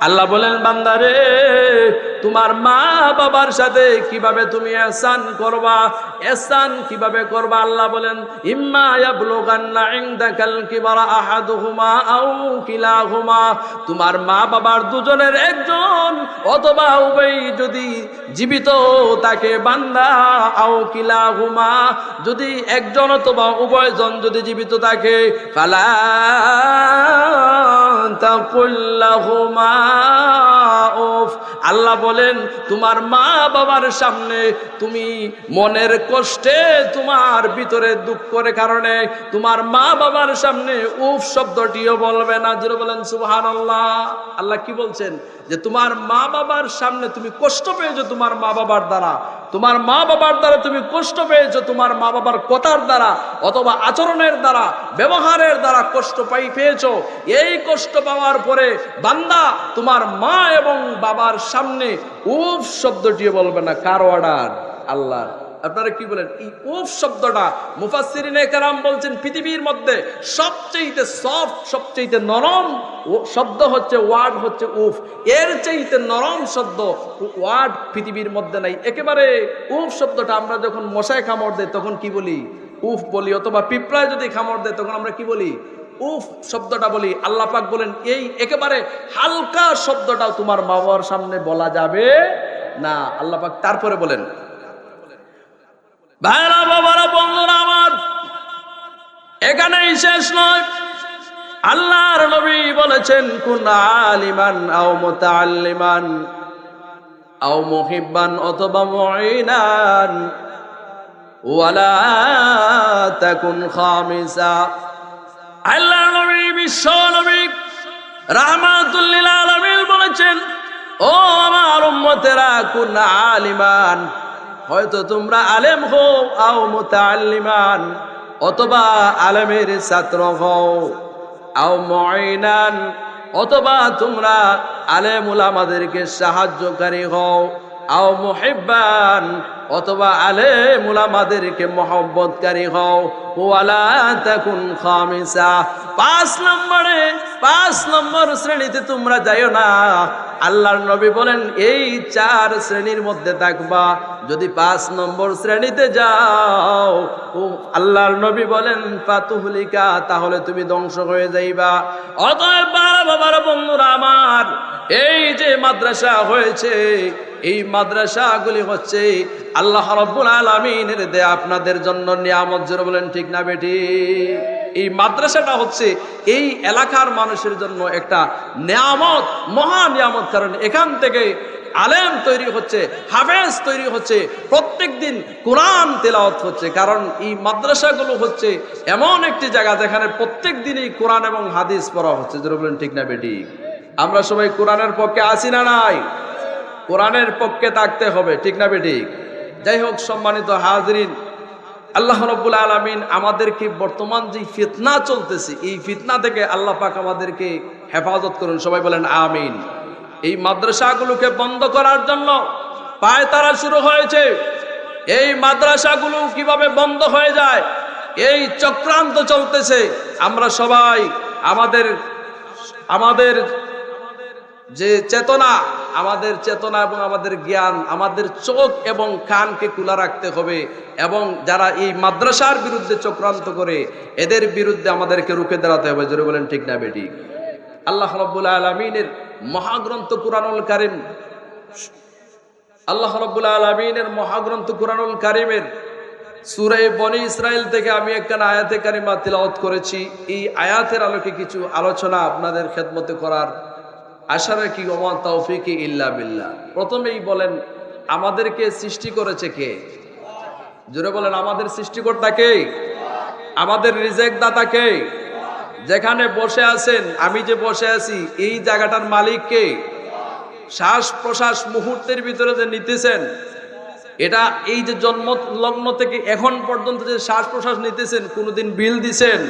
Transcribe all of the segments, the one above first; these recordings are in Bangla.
আল্লাহ বলেন, বান্দারে, তোমার মা বাবার সাথে কীভাবে তুমি এহসান করবা? এহসান কীভাবে করবা? আল্লাহ বলেন, ইম্মা আও তোমার মা বাবার দুজনের একজন অথবা উভয় যদি জীবিত তাকে বান্দা আও কিলা কিলাহুমা। যদি একজন অথবা উভয়জন যদি জীবিত থাকে, ফালা আল্লাহ বলেন, তোমার মা বাবার সামনে তুমি মনের কষ্টে তোমার ভিতরে দুঃখের কারণে তোমার মা বাবার সামনে উফ শব্দটিও বলবে না। জুড়ে বলেন সুবহান আল্লাহ আল্লাহ কি বলছেন? যে তোমার মা বাবার সামনে তুমি কষ্ট পেয়েছ তোমার মা বাবার দ্বারা। তোমার মা বাবার দ্বারা তুমি কষ্ট পেয়েছ, তোমার মা বাবার কথার দ্বারা অথবা আচরণের দ্বারা, ব্যবহারের দ্বারা কষ্ট পাই পেয়েছ। এই কষ্ট পাওয়ার পরে বান্দা তোমার মা এবং বাবার সামনে উফ শব্দটি বলবে না, কার অর্ডার? আল্লাহর। আপনারা কি বলেন? এই উফ শব্দটা? মুফাসসিরিনে কেরাম বলছেন, পৃথিবীর মধ্যে সবচেয়ে সফট সবচেয়ে নরম শব্দ হচ্ছে ওয়ার্ড হচ্ছে উফ। এর চাইতে নরম শব্দ ওয়ার্ড পৃথিবীর মধ্যে নাই। একেবারে উফ শব্দটা আমরা যখন মশায় কামড় দেয় তখন কি বলি? উফ বলি, অথবা পিঁপড়ায় যদি কামড় দেয় তখন আমরা কি বলি? উফ শব্দটা বলি। আল্লাহ পাক বলেন, এই একেবারে হালকা শব্দটাও তোমার বাবার সামনে বলা যাবে না। আল্লাহ পাক তারপরে বলেন ভাইরা, বাবারা, বন্ধুরা আমার, এখানেই শেষ নয়। আল্লাহর নবী বলেছেন, কুন আলিমান আও মুতাআল্লিমান আও মুহিব্বান অথবা মুঈনান, ওয়ালা তাকুন খামিসা। আল্লাহ নবী, বিশ্ব নবী রাহমাতুল্লিল আলামিন বলেছেন, ও আমার উম্মতেরা, কুন আলিমান হয়তো তোমরা আলেম হও আও মুতাআল্লিমান, অথবা আলেমের ছাত্র হও। আও মুঈনান অথবা তোমরা আলেম উলামাদেরকে সাহায্যকারী হও। আও মুহিব্বান, অথবা আলেম উলামাদেরকে মহব্বতকারী হও। খামিসা। পাঁচ নম্বরে, পাঁচ নম্বর শ্রেণীতে তোমরা যাইও না। আল্লাহর নবী বলেন, এই চার শ্রেণির মধ্যে থাকবা। যদি পাঁচ নম্বর শ্রেণীতে যাও, ও আল্লাহর নবী বলেন, ফাতুহলিকা তাহলে তুমি ধ্বংস হয়ে যাইবা। অতএব বাবার, বন্ধুরা আমার, এই যে মাদ্রাসা হয়েছে, এই মাদ্রাসাগুলি হচ্ছে আল্লাহ রব্বুল আলমিনের দে আপনাদের জন্য নিয়ামত জোর বলেন, ঠিক না বেটি এই মাদ্রাসাটা হচ্ছে এই এলাকার মানুষের জন্য একটা নিয়ামত, মহা নিয়ামত। কারণ এখান থেকে আলেম তৈরি হচ্ছে, হাফেজ তৈরি হচ্ছে প্রত্যেক দিন কোরআন তেলাওয়াত হচ্ছে। কারণ এই মাদ্রাসাগুলো হচ্ছে এমন একটি জায়গা যেখানে প্রত্যেক দিনই কোরআন এবং হাদিস পড়া হচ্ছে। যেটা বলেন ঠিক না বেটি? আমরা সবাই কোরআনের পক্ষে আসি না নাই? কোরআনের পক্ষে থাকতে হবে, ঠিক না বেটি? যাই হোক, সম্মানিত হাজরিন আল্লাহ রব্বুল আলমিন আমাদেরকে বর্তমান যে ফিতনা চলতেছে, এই ফিতনা থেকে আল্লাহ পাক আমাদেরকে হেফাজত করুন। সবাই বলেন, আমিন। এই মাদ্রাসাগুলোকে বন্ধ করার জন্য পায় তারা শুরু হয়েছে। এই মাদ্রাসাগুলো কীভাবে বন্ধ হয়ে যায়, এই চক্রান্ত চলতেছে। আমরা সবাই আমাদের আমাদের যে চেতনা আমাদের চেতনা এবং আমাদের জ্ঞান, আমাদের চোখ এবং কানকে খোলা রাখতে হবে এবং যারা এই মাদ্রাসার বিরুদ্ধে চক্রান্ত করে, এদের বিরুদ্ধে আমাদেরকে রুখে দাঁড়াতে হবে। জোরে বলেন, ঠিক না বেটি? আল্লাহ রব্বুল আলমিনের মহাগ্রন্থ কুরআনুল কারিম, আল্লাহ রব্বুল আলমিনের মহাগ্রন্থ কুরআনুল কারিমের সুরে বনি ইসরায়েল থেকে আমি একটা আয়াতে কারিমা তিলাওয়াত করেছি। এই আয়াতের আলোকে কিছু আলোচনা আপনাদের খেদমতে করার আশা রাখি ওমা তৌফিকি ইল্লা বিল্লাহ। প্রথমেই বলেন, আমাদেরকে সৃষ্টি করেছে কে? জোরে বলেন, আমাদের সৃষ্টিকর্তা কে? আমাদের রিজেক দাতা কে? যেখানে বসে আছেন, আমি যে বসে আছি, এই জায়গাটার মালিক কে? শ্বাস প্রশ্বাস মুহূর্তের ভিতরে যে নিতেছেন, এটা এই যে জন্ম, লগ্ন থেকে এখন পর্যন্ত যে শ্বাস প্রশ্বাস নিতেছেন, কোনোদিন বিল দিছেন।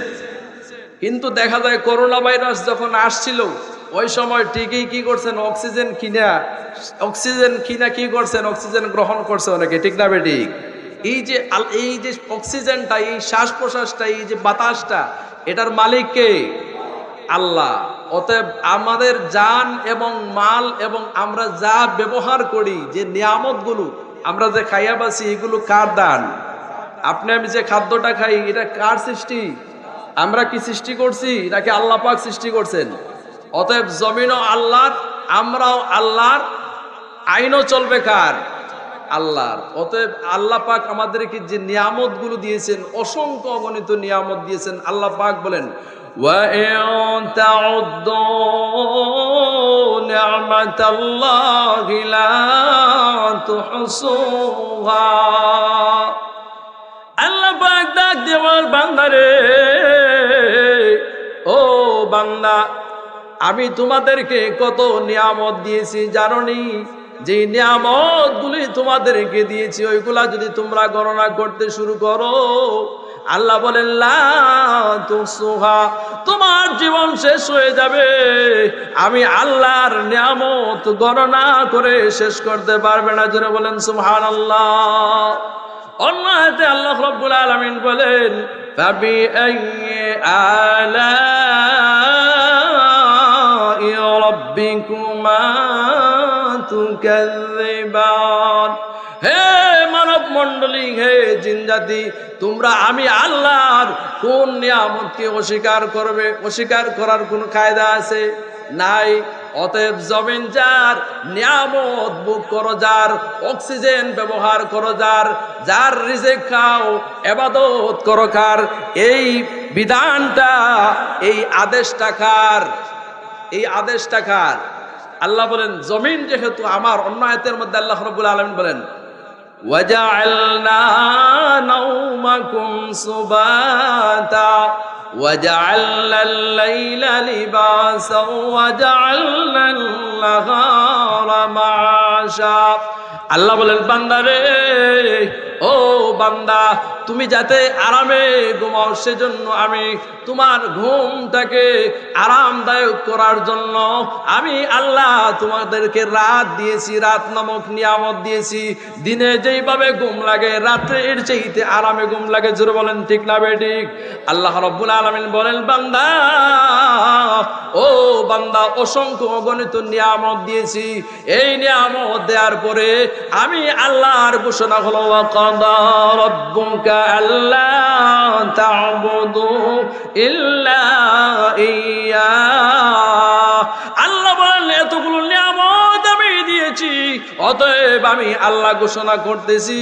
কিন্তু দেখা যায় করোনা ভাইরাস যখন আসছিল ওই সময় ঠিকই কি করছেন? অক্সিজেন কিনা অক্সিজেন কিনা কি করছেন? অক্সিজেন গ্রহণ করছে অনেকে, ঠিক না বেটি এই যে এই যে অক্সিজেনটা, এই শ্বাস প্রশ্বাসটা এই যে বাতাসটা, এটার মালিক কে? আল্লাহ। অতএব আমাদের জান এবং মাল এবং আমরা যা ব্যবহার করি, যে নিয়ামতগুলো, আমরা যে খাইয়া বাসি এগুলো কার দান? আপনি আমি যে খাদ্যটা খাই, এটা কার সৃষ্টি? আমরা কি সৃষ্টি করছি? নাকি আল্লাহ পাক সৃষ্টি করছেন? অতএব জমিনও আল্লাহর, আমরাও আল্লাহর, আইনও চলবে কার? আল্লাহর। অতএব আল্লাহ পাক আমাদেরকে যে নিয়ামতগুলো দিয়েছেন, অসংখ্য অগণিত নিয়ামত দিয়েছেন, আল্লাহ পাক বলেন আল্লাহ দেওয়ার বান্দারে, ও বান্দা আমি তোমাদেরকে কত নিয়ামত দিয়েছি জাননি? যে নিয়ামত গুলি তোমাদেরকে দিয়েছি, ওইগুলা যদি তোমরা গণনা করতে শুরু করো, আল্লাহ বলেন, লা তুসুহা তোমার জীবন শেষ হয়ে যাবে। আমি আল্লাহর নিয়ামত গণনা করে শেষ করতে পারবে না। জন্য বলেন, সুবহানাল্লাহ। অন্য হাতে আল্লাহ রব্বুল আলামিন বলেন আলাই রাব্বিকুমা তুকাযিবান হে মানব মণ্ডলী হে জিনজাতি, তোমরা আমি আল্লাহর কোন নিয়ামতকে অস্বীকার করবে? অস্বীকার করার কোন কায়দা আছে? নাই। অতএব জমিন যার নিয়ামত বুক করো, যার অক্সিজেন ব্যবহার করো, যার যার রিজেক খাও, এবাদত করো কার এই বিধানটা, এই আদেশটা কার এই আদেশটা কার আল্লাহ বলেন জমিন যেহেতু আমার অন্য আয়তের মধ্যে আল্লাহ রব্বুল আলমিন বলেন وجعلنا نومكم سباتا وجعلنا الليل لباسا وجعلنا النهار معاشا আল্লাহ বলেন বান্দারে ও বান্দা, তুমি যাতে আরামে ঘুমাও, সেজন্য আমি তোমার ঘুমটাকে আরামদায়ক করার জন্য আমি আল্লাহ তোমাদেরকে রাত দিয়েছি, রাত নামক নিয়ামত দিয়েছি। দিনে যেইভাবে ঘুম লাগে রাত্রে এর আরামে ঘুম লাগে, জোরে বলেন, ঠিক না বেঠিক আল্লাহ রব্বুল আলমিন বলেন, বান্দা, ও বান্দা, অসংখ্য অগণিত নিয়ামত দিয়েছি। এই নিয়ামত দেওয়ার পরে আমি আল্লাহর ঘোষণা হলো ইয়া। আল্লাহ বলেন, এতগুলো নিয়ামত আমি দিয়েছি, অতএব আমি আল্লাহ ঘোষণা করতেছি,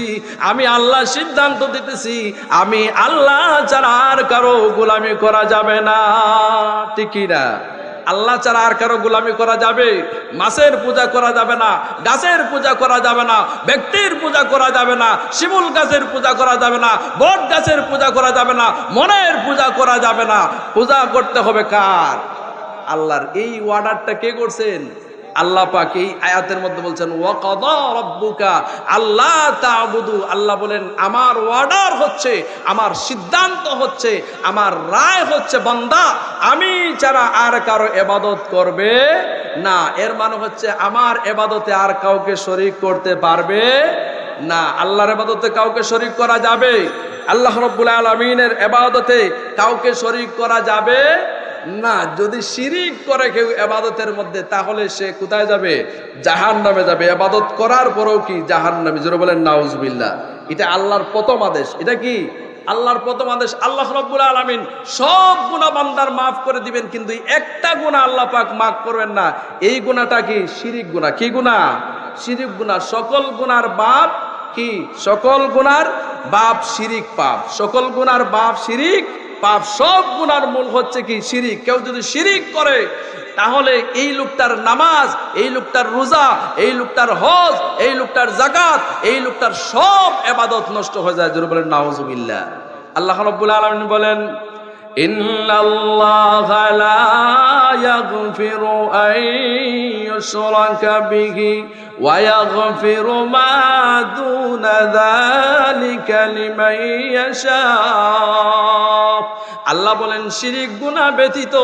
আমি আল্লাহ সিদ্ধান্ত দিতেছি, আমি আল্লাহ ছাড়া আর কারও গোলামি করা যাবে না। ঠিকই না? আল্লাহ ছাড়া আর কারও গোলামি করা যাবে, মাছের পূজা করা যাবে না, গাছের পূজা করা যাবে না, ব্যক্তির পূজা করা যাবে না, শিমুল গাছের পূজা করা যাবে না, বট গাছের পূজা করা যাবে না, মনের পূজা করা যাবে না। পূজা করতে হবে কার? আল্লাহর। এই অর্ডারটা কে করছেন? আল্লাহ পাক এই আয়াতের মধ্যে বলছেন রাব্বুকা আল্লাহ তা'বুদু। আল্লাহ বলেন, আমার অর্ডার হচ্ছে, আমার সিদ্ধান্ত হচ্ছে, আমার রায় হচ্ছে, বান্দা, আমি ছাড়া আর কারও এবাদত করবে না। এর মানে হচ্ছে, আমার এবাদতে আর কাউকে শরিক করতে পারবে না। আল্লাহর এবাদতে কাউকে শরিক করা যাবে। আল্লাহ রব্বুল আলমিনের এবাদতে কাউকে শরিক করা যাবে না, যদি শিরিক করে কেউ এবাদতের মধ্যে, তাহলে সে কোথায় যাবে? জাহান নামে যাবে। এবাদত করার পরেও কি জাহান নামে জোরে বলেন নাউজবিল্লা এটা আল্লাহর প্রথম আদেশ। এটা কি? আল্লাহর প্রথম আদেশ। আল্লাহ রব্বুল আলমিন সব গুণা বান্দার মাফ করে দিবেন, কিন্তু একটা গুণা আল্লাহ পাক মাফ করবেন না। এই গুণাটা কি? শিরিক গুণা কি গুণা শিরিক গুণা সকল গুণার বাপ কি? সকল গুনার বাপ শিরিক পাপ। সকল গুনার বাপ শিরিক পাপ সব গুনার মূল হচ্ছে কি শিরিক কেউ যদি শিরিক করে তাহলে এই লোকটার নামাজ এই লোকটার রোজা এই লোকটার হজ এই লোকটার জাকাত এই লোকটার সব এবাদত নষ্ট হয়ে যায় জোরে বলেন নাউজুবিল্লাহ আল্লাহ রাব্বুল আলামিন বলেন إن الله لا يغفر أن يشرك به ويغفر ما دون ذلك আল্লাহ বলেন, শিরিক গুনাহ ব্যতীত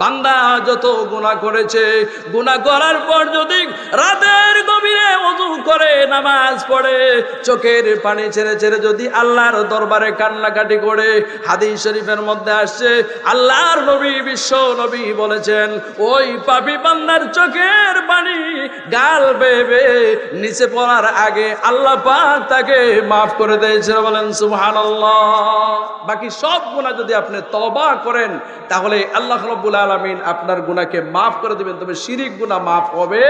বান্দা যত গুনাহ করেছে, গুনাহ করার পর যদি রাতের গভীরে অজু করে, নামাজ পড়ে, চোখের পানি ছেড়ে ছেড়ে যদি আল্লাহর দরবারে কান্নাকাটি করে, হাদিস শরীফের মধ্যে আসছে, আল্লাহর নবী, বিশ্ব নবী বলেছেন, ওই পাপি বান্দার চোখের পানি গাল বেবে নিচে পড়ার আগে আল্লাহ পা তাকে মাফ করে বাকি সব গুনাহ যদি আপনি তবা করেন, তাহলে আল্লাহ রব্বুল আলামিন আপনার গুনাহকে মাফ করে দিবেন। তবে শিরিক গুনাহ মাফ হবে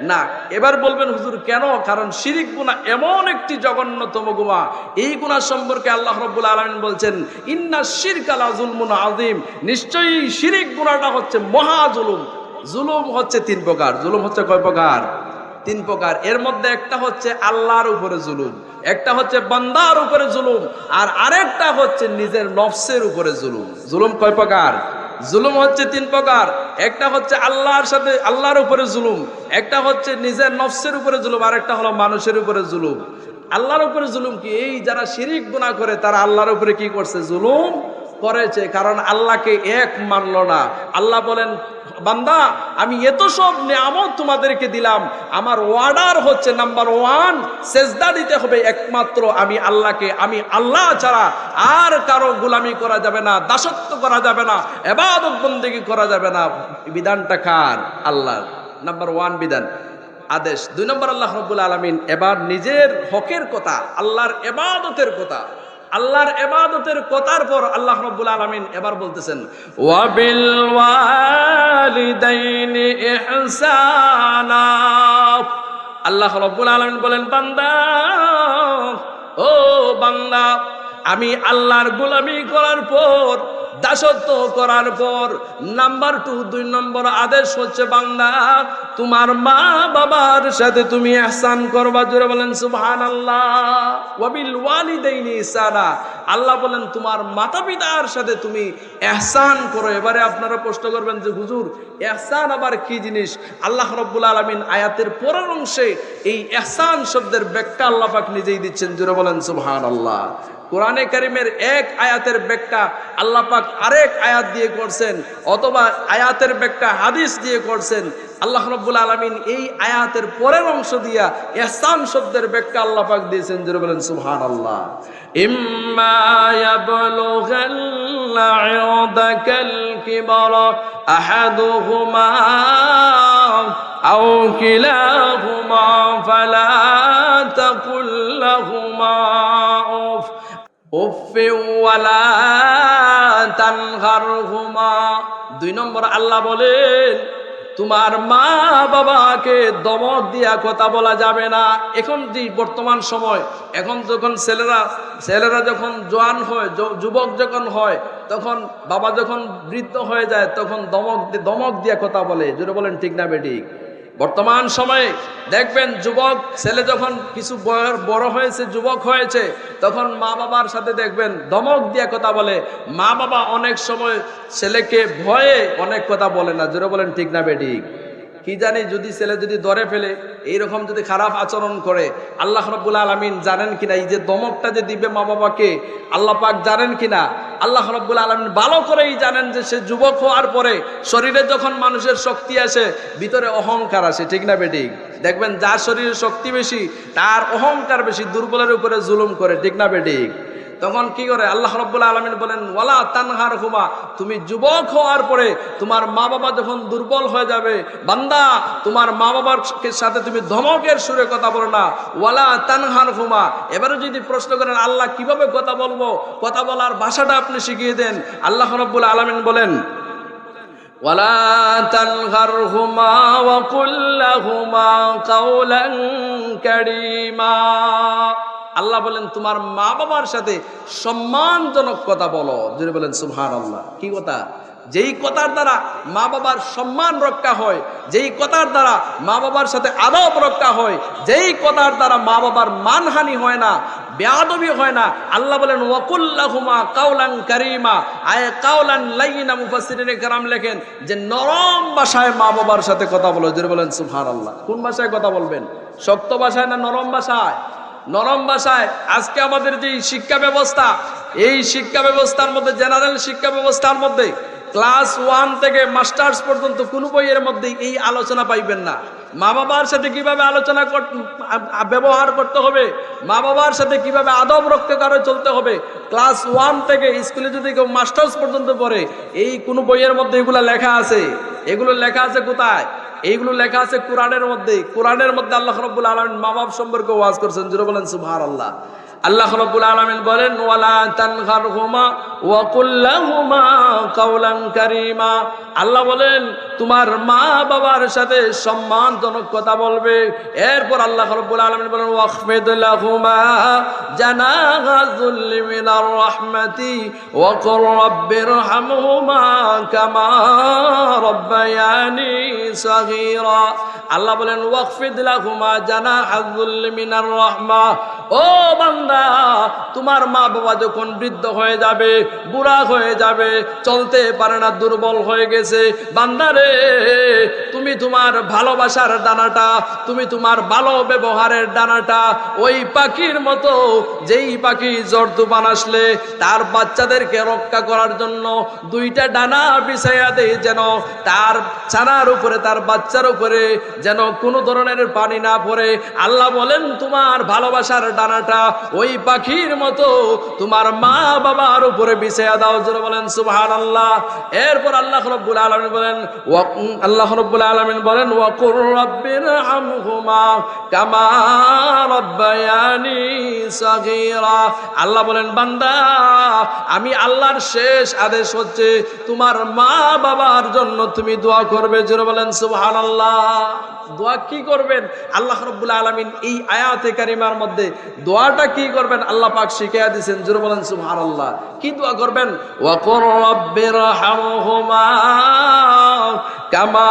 না। এবার বলবেন, হুজুর, কেন? কারণ শিরিক গুণা এমন একটি জঘন্যতম গুণা এই গুণা সম্পর্কে আল্লাহ রব্বুল আলমিন বলছেন, ইন্না শিরক আলা জুলমুন আজিম নিশ্চয়ই শিরিক গুণাটা হচ্ছে মহা জুলুম। জুলুম হচ্ছে তিন প্রকার। জুলুম হচ্ছে কয় প্রকার? তিন প্রকার। এর মধ্যে একটা হচ্ছে আল্লাহর উপরে জুলুম, একটা হচ্ছে বান্দার উপরে জুলুম, আর আরেকটা হচ্ছে নিজের নফসের উপরে জুলুম। জুলুম কয় প্রকার? জুলুম হচ্ছে তিন প্রকার। একটা হচ্ছে আল্লাহর সাথে, আল্লাহর উপরে জুলুম, একটা হচ্ছে নিজের নফসের উপরে জুলুম, আর একটা হলো মানুষের উপরে জুলুম। আল্লাহর উপরে জুলুম কি? এই যারা শিরিক গুনাহ করে, তারা আল্লাহর উপরে কি করছে? জুলুম করেছে কারণ আল্লাহকে এক মানলো না। আল্লাহ বলেন, বান্দা, আমি এত সব নিয়ামত তোমাদেরকে দিলাম, আমার ওয়ার্ডার হচ্ছে নাম্বার ওয়ান সেজদা দিতে হবে একমাত্র আমি আল্লাহকে। আমি আল্লাহ ছাড়া আর কারও গোলামি করা যাবে না, দাসত্ব করা যাবে না, এবাদত বন্দেগী করা যাবে না। বিধানটা কার? আল্লাহ নাম্বার ওয়ান বিধান। আদেশ। দুই নম্বর আল্লাহ রব্বুল আলমিন, এবার নিজের হকের কথা, আল্লাহর এবাদতের কথা আল্লাহর এবাদতের কথার পর আল্লাহ রব্বুল আলমিন এবার বলতেছেন, ওয়াবিল আল্লাহ রব্বুল আলমিন বলেন, বান্দা, ও বান্দা, আমি আল্লাহর গোলামি করার পর দাসত্ব করার পর নাম্বার টু, দুই নম্বর আদেশ হচ্ছে বাংলা তোমার মা বাবার সাথে তুমি এহসান করবা। জোরে বলেন সুবহান আল্লাহ ইসানা আল্লাহ বলেন, তোমার মাতা পিতার সাথে তুমি এহসান করো। এবারে আপনারা প্রশ্ন করবেন যে, হুজুর, এহসান আবার কি জিনিস? আল্লাহ রব্বুল আলমিন আয়াতের পরের অংশে এই এহসান শব্দের ব্যাখ্যা আল্লাহ পাক নিজেই দিচ্ছেন। জোরে বলেন সুবহান আল্লাহ কোরআনে কারিমের এক আয়াতের ব্যাখ্যা আল্লাহ পাক আরেক আয়াত দিয়ে করছেন, অথবা আয়াতের ব্যাখ্যা হাদিস দিয়ে করছেন। আল্লাহ রব্বুল আলমিন এই আয়াতের পরের অংশ দিয়া এহসান শব্দের ব্যাখ্যা আল্লাহ পাক দিয়েছেন, জোরে বলেন সুবহান আল্লাহ আহাদুহুমা আও দুই নম্বর আল্লাহ বলেন, তোমার মা বাবাকে দমক দিয়া কথা বলা যাবে না। এখন যে বর্তমান সময়, এখন যখন ছেলেরা ছেলেরা যখন জোয়ান হয় যুবক যখন হয়, তখন বাবা যখন বৃদ্ধ হয়ে যায়, তখন দমক দমক দিয়া কথা বলে। যেটা বলেন, ঠিক না বেঠিক বর্তমান সময়ে দেখবেন যুবক, ছেলে যখন কিছু বড় হয়েছে, যুবক হয়েছে, তখন মা বাবার সাথে দেখবেন দমক দিয়ে কথা বলে। মা বাবা অনেক সময় ছেলেকে ভয়ে অনেক কথা বলে না। যেটা বলেন, ঠিক না বেঠিক? কি জানি যদি ছেলে যদি দরে ফেলে, এইরকম যদি খারাপ আচরণ করে, আল্লাহ রব্বুল আলমিন জানেন কিনা? এই যে দমকটা যে দিবে মা বাবাকে, আল্লাহ পাক জানেন কিনা? আল্লাহ রব্বুল আলমিন ভালো করেই জানেন যে সে যুবক হওয়ার পরে শরীরে যখন মানুষের শক্তি আসে, ভিতরে অহংকার আসে, ঠিক না বেঠিক দেখবেন যার শরীরে শক্তি বেশি, তার অহংকার বেশি, দুর্বলের উপরে জুলুম করে, ঠিক না বেঠিক তখন কি করে আল্লাহ রব্বুল আলমিন বলেন ওয়ালা তানহার হুমা তুমি যুবক হওয়ার পরে তোমার মা বাবা যখন দুর্বল হয়ে যাবে বান্দা তোমার মা বাবার সাথে তুমি ধমকের সুরে কথা বলো না ওয়ালা তানহার হুমা এবারে যদি প্রশ্ন করেন আল্লাহ কিভাবে কথা বলবো কথা বলার ভাষাটা আপনি শিখিয়ে দেন আল্লাহ রব্বুল আলমিন বলেন ولا تنهرهما وقل لهما قولا كريما আল্লাহ বলেন, তোমার মা বাবার সাথে সম্মানজনক কথা বলো। যদি বলেন সুবহান আল্লাহ কি কথা? যেই কথার দ্বারা মা বাবার সম্মান রক্ষা হয়, যেই কথার দ্বারা মা বাবার সাথে আদব রক্ষা হয়, যেই কথার দ্বারা মা বাবার মানহানি হয় না, বেয়াদবি হয় না, আল্লাহ বলেন ওয়াকুল্লাহুমা কাউলান কারিমা। আয় কাউলান লাইনা মুফাসসিরিনে কেরাম লেখেন যে, নরম ভাষায় মা বাবার সাথে কথা বলো। জোরে বলেন, সুবহানাল্লাহ। কোন ভাষায় কথা বলবেন? শক্ত ভাষায় না নরম ভাষায়? নরম ভাষায়, আজকে আমাদের যে শিক্ষা ব্যবস্থা, এই শিক্ষা ব্যবস্থার মধ্যে জেনারেল শিক্ষা ব্যবস্থার মধ্যে ক্লাস ওয়ান থেকে মাস্টার্স পর্যন্ত কোনো বইয়ের মধ্যে এই আলোচনা পাইবেন না। মা বাবার সাথে কীভাবে আলোচনা ব্যবহার করতে হবে, মা বাবার সাথে কীভাবে আদব রক্ষা করে চলতে হবে ক্লাস ওয়ান থেকে স্কুলে যদি কেউ মাস্টার্স পর্যন্ত পড়ে, এই কোনো বইয়ের মধ্যে এগুলো লেখা আছে। এগুলো লেখা আছে কোথায়? এইগুলো লেখা আছে কোরআনের মধ্যে কোরআনের মধ্যে আল্লাহ রব্বুল আলমিন মা বাপ সম্পর্কে ওয়াজ করছেন। জুড়ে বলেন সুভার আল্লাহ আল্লাহ রব্বুল আলমিন বলেন, ওয়ালা তানহার হুমা কারিমা। আল্লাহ বলেন, তোমার মা বাবার সাথে সম্মানজনক কথা বলবে। এরপর আল্লাহ রব্বুল আলমিন বলেন, ওয়াখফিদ লাহুমা জানাহা যুল্লি মিনার রাহমাতি ওয়াকুর রাব্বিরহামহুমা কামা রব্বায়ানি সাগীরা। আল্লাহ বলেন ওয়াকফিদ লাহুমা জানাহা যুল্লি মিনার রাহমা। ও বান্দা তোমার মা বাবা যখন বৃদ্ধ হয়ে যাবে, বুড়া হয়ে যাবে, চলতে পারে না, দুর্বল হয়ে গেছে। বান্দারে তুমি তোমার ভালোবাসার ডানাটা তুমি তোমার ভালো ব্যবহারের ডানাটা ওই পাখির মতো, যেই পাখি জ্বর তুফান আসলে, তার বাচ্চাদেরকে রক্ষা করার জন্য দুইটা ডানা বিছাইয়া দেয় যেন, তার ছানার উপরে, তার বাচ্চার উপরে যেন কোনো ধরনের পানি না পড়ে। আল্লাহ বলেন, তোমার ভালোবাসার ডানাটা ওই পাখির মতো তোমার মা বাবার উপরে বিছাইয়া দাও, জোরে বলেন সুবহান আল্লাহ এরপর আল্লাহ রব্বুল আলমিন বলেন আল্লাহ রব্বুল আলমিন বলেন, ওয়াকুর রব্বির হামহুমা কামা রব্বায়ানি সাগীরা। আল্লাহ বলেন, বান্দা, আমি আল্লাহর শেষ আদেশ হচ্ছে তোমার মা বাবার জন্য তুমি দোয়া করবে। জোরে বলেন, সুবহানাল্লাহ। দোয়া কি করবেন? আল্লাহ রব্বুল আলমিন এই আয়াতে কারিমার মধ্যে দোয়াটা কি করবেন? আল্লাহ পাক শিখাইয়া দিয়েছেন জোরে বলেন আল্লাহ কি দোয়া করবেন? ওয়া রব্বির হামহুমা কামা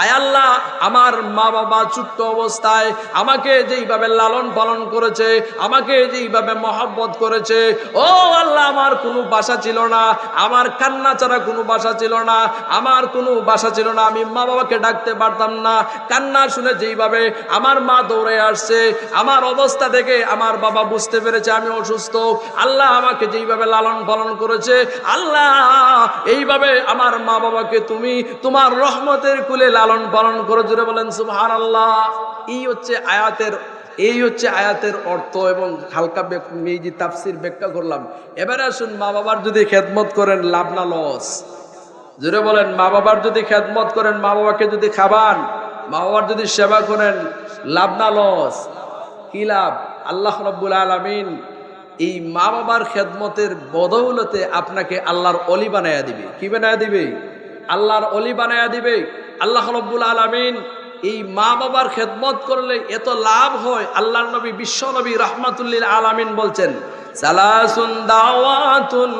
আয় আল্লাহ, আমার মা বাবা ছোট্ট অবস্থায় আমাকে যেইভাবে লালন পালন করেছে, আমাকে যেইভাবে করেছে, ও আল্লাহ, আমার কোনো বাসা ছিল না, আমার কান্না ছাড়া কোনো বাসা ছিল না, আমার কোনো বাসা ছিল না, আমি মা বাবাকে ডাকতে পারতাম না। কান্না শুনে যেইভাবে আমার মা দৌড়ে আসছে, আমার অবস্থা দেখে আমার বাবা বুঝতে পেরেছে আমি অসুস্থ। আল্লাহ আমাকে যেইভাবে লালন পালন করেছে, আল্লাহ এইভাবে আমার মা বাবাকে তুমি তোমার রহমতের কুলে লালন পালন করো জুড়ে বলেন সুবহান আল্লাহ এই হচ্ছে আয়াতের, এই হচ্ছে আয়াতের অর্থ এবং হালকা যে তাফসির ব্যাখ্যা করলাম। এবারে আসুন মা বাবার যদি খেদমত করেন, লাভ না লস? জুড়ে বলেন, মা বাবার যদি খেদমত করেন, মা বাবাকে যদি খাবান, মা বাবার যদি সেবা করেন, লাভ না লস? কি লাভ? আল্লাহ রব্বুল আলমিন এই মা বাবার খেদমতের বদৌলতে আপনাকে আল্লাহর অলি বানায়া দিবে। কি বানায়া দিবে? আল্লাহর অলি বানায়া দিবে। আল্লাহ রব্বুল আলমিন এই মা বাবার খেদমত করলে এত লাভ হয়, আল্লাহর নবী, বিশ্ব নবী রহমাতুল্লিল আলামিন বলছেন দাওয়াতুন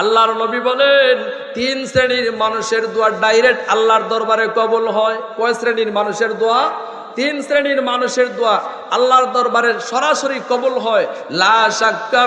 আল্লাহর নবী বলেন, তিন শ্রেণির মানুষের দোয়া ডাইরেক্ট আল্লাহর দরবারে কবল হয়। কয় শ্রেণির মানুষের দোয়া? তিন শ্রেণির মানুষের দোয়া আল্লাহর দরবারে সরাসরি কবুল হয়। লা শাক্কা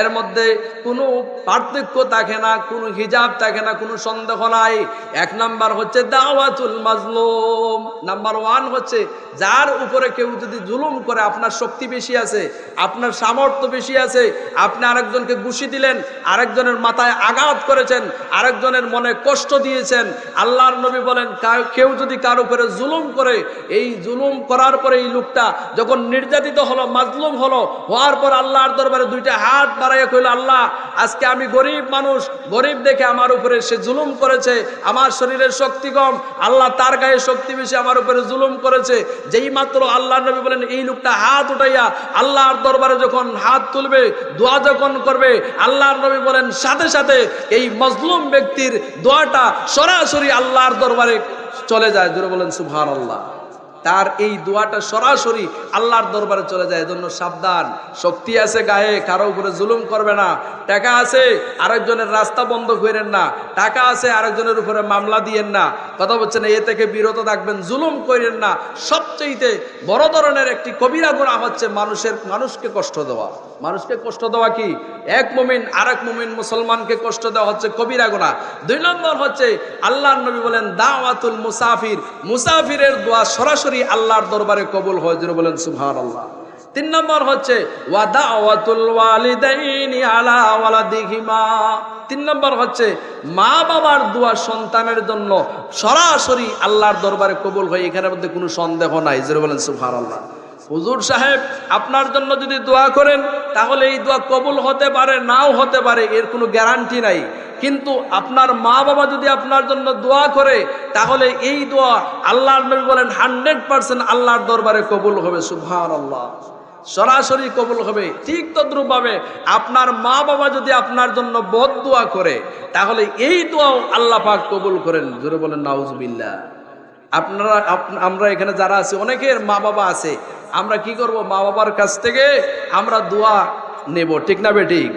এর মধ্যে কোনো পার্থক্য থাকে না, কোনো হিজাব থাকে না, কোনো সন্দেহ নাই। এক নাম্বার হচ্ছে দাওয়াতুল মাজলুম। নাম্বার ওয়ান হচ্ছে যার উপরে কেউ যদি জুলুম করে, আপনার শক্তি বেশি আছে, আপনার সামর্থ্য বেশি আছে, আপনি আরেকজনকে ঘুষি দিলেন, আরেকজনের মাথায় আঘাত করেছেন, আরেকজনের মনে কষ্ট দিয়েছেন, আল্লাহর নবী বলেন কেউ যদি কার উপরে জুলুম করে, এই জুলুম করার পরে এই লোকটা যখন নির্যাতিত হলো, মাজলুম হলো, হওয়ার পর আল্লাহর দরবারে দুইটা হাত বাড়াইয়া কইল, আল্লাহ, আজকে আমি গরিব মানুষ, গরিব দেখে আমার উপরে সে জুলুম করেছে, আমার শরীরের শক্তি কম, আল্লাহ তার গায়ে শক্তি বেশি আমার উপরে জুলুম করেছে। যেই মাত্র আল্লাহ নবী বলেন, এই লোকটা হাত উঠাইয়া আল্লাহর দরবারে যখন হাত তুলবে, দোয়া যখন করবে, আল্লাহর নবী বলেন, সাথে সাথে এই মজলুম ব্যক্তির দোয়াটা সরাসরি আল্লাহর দরবারে চলে যায়। জোরে বলেন সুভার আল্লাহ তার এই দোয়াটা সরাসরি আল্লাহর দরবারে চলে যায়, এজন্য সাবধান। শক্তি আছে গায়ে, কারও উপরে জুলুম করবে না। টাকা আছে, আরেকজনের রাস্তা বন্ধ করেন না। টাকা আছে, আরেকজনের উপরে মামলা দিয়েন না। কথা বলছেন, এ থেকে বিরত থাকবেন, জুলুম করেন না। সবচেয়ে বড় ধরনের একটি কবিরা গুণা হচ্ছে মানুষের, মানুষকে কষ্ট দেওয়া। মানুষকে কষ্ট দেওয়া কি? এক মুমিন এক মুমিন মুসলমানকে কষ্ট দেওয়া হচ্ছে কবিরা গুণা দুই নম্বর হচ্ছে আল্লাহর নবী বলেন, দাওয়াতুল মুসাফির। মুসাফিরের দোয়া সরাসরি আল্লাহর দরবারে কবুল হয়। বলেন, সুবহানাল্লাহ। তিন নম্বর হচ্ছে তিন নম্বর হচ্ছে, মা বাবার দোয়া সন্তানের জন্য সরাসরি আল্লাহর দরবারে কবুল হয় এখানের মধ্যে কোনো সন্দেহ নাই। যিনি বলেন সুফার আল্লাহ হুজুর সাহেব, আপনার জন্য যদি দোয়া করেন, তাহলে এই দোয়া কবুল হতে পারে, নাও হতে পারে, এর কোনো গ্যারান্টি নাই। কিন্তু আপনার মা বাবা যদি আপনার জন্য দোয়া করে, তাহলে এই দোয়া আল্লাহর বলেন, হান্ড্রেড পার্সেন্ট আল্লাহর দরবারে কবুল হবে সুভান আল্লাহ সরাসরি কবুল হবে। ঠিক তদ্রুপভাবে আপনার মা বাবা যদি আপনার জন্য বদ দোয়া করে, তাহলে এই দোয়াও আল্লাহ পাক কবুল করেন। জোরে বলেন, নাউজুবিল্লাহ। আপনারা আমরা এখানে যারা আছি, অনেকের মা বাবা আছে। আমরা কি করব? মা বাবার কাছ থেকে আমরা দোয়া নেব। ঠিক না বেঠিক